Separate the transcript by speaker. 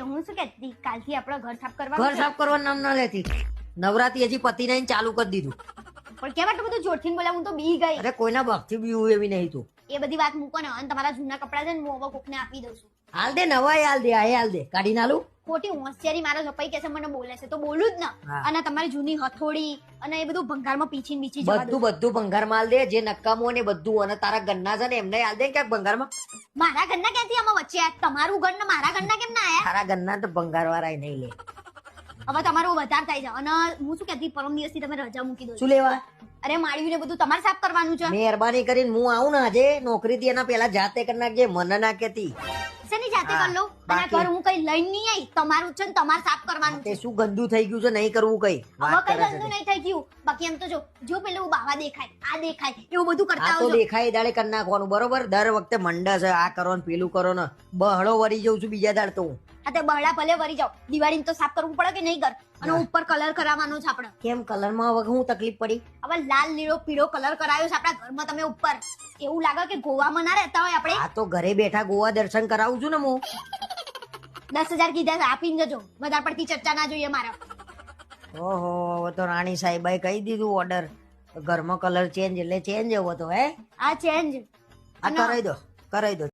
Speaker 1: હું શું કહેતી કાલથી આપણે ઘર સાફ કરવા
Speaker 2: ઘર સાફ કરવા નામ ન લેતી. નવરાત્રી હજી પતિ નહીં ચાલુ કરી દીધું.
Speaker 1: પણ કેમ આટલું બધું જોરથી બોલ્યા હું તો બી ગઈ.
Speaker 2: અરે કોઈના ભક્તિ બીવું એવી નહીં તું.
Speaker 1: એ બધી વાત મૂકો ને અને તમારા જૂના કપડા છે ને હું હવે કોકને આપી દઉં છું.
Speaker 2: હાલ દે નવા હાલ દે આ હાલ દે. કાઢી નાલું.
Speaker 1: ખોટી હોશિયારી મારા જપાઈ કે છે મને બોલે છે. તો બોલું જ ને. અને તમારી જૂની હથોડી અને એ બધું ભંગારમાં પીછી બીચી
Speaker 2: બધું બધું ભંગાર માલ દે જે નકામો ને બધું. અને તારા ગન્ના છે ને એમને હાલ દે ક્યાંક ભંગારમાં?
Speaker 1: મારા ગન્ના ક્યાંથી આમાં વચ્ચે તમારું ઘર ને મારા ગન્ના કેમ ના આયા?
Speaker 2: તારા ગન્ના તો ભંગાર વાળા નહીં લે.
Speaker 1: હવે તમારું વધારે થાય છે. અને હું શું કહેતી પરમ દિવસથી તમે રજા મૂકી દો
Speaker 2: શું લેવા?
Speaker 1: અરે માળ્યું ને બધું તમારે સાફ કરવાનું છે?
Speaker 2: મહેરબાની કરીને હું આવું ને આજે. નોકરી થી એના પેલા જાતે કરી નાખજે મને ના કેતી
Speaker 1: શેની જાતે કરી લઉં? અને ઘર હું કઈ લઈ નહીં આવી તમારું છે ને તમારે સાફ કરવાનું છે.
Speaker 2: શું ગંદુ થઈ ગયું છે? નહીં કરવું કઈ.
Speaker 1: હવે કઈ ગંદુ નહીં થઈ ગયું? બાકી એમ તો જો જો પેલું બાવા દેખાય આ દેખાય એવું બધું કરતા આવજો.
Speaker 2: દેખાય દાડે કરી નાખવાનું બરોબર? દર વખતે મંડા છે આ કરો ને પેલું કરો ને. બહળો વળી જઉં છું બીજા દાડ તો હું.
Speaker 1: આ તે બહડા ભલે વરી જાઓ. દિવાળીમાં તો સાફ કરવું પડે કે નહીં કર અને ઉપર કલર કરાવવાનો છે આપણે.
Speaker 2: કેમ કલરમાં હવે હું તકલીફ પડી?
Speaker 1: હવે લાલ લીલો પીળો કલર કરાયો છે આપણા ઘરમાં તમે ઉપર. એવું લાગે કે ગોવામાં ના રહેતા હોય આપણે.
Speaker 2: આ તો ઘરે બેઠા ગોવા દર્શન કરાવું છું ને હું.
Speaker 1: દસ હજાર કીધા આપીને જજો. વધારે પડતી ચર્ચા ના જોઈએ મારા.
Speaker 2: ઓહો હવે તો રાણી સાહેબાએ કહી દીધું ઓર્ડર ઘરમાં કલર ચેન્જ એટલે ચેન્જ એવો તો હે?
Speaker 1: આ ચેન્જ
Speaker 2: આ કરાઈ દો કરાઈ દો.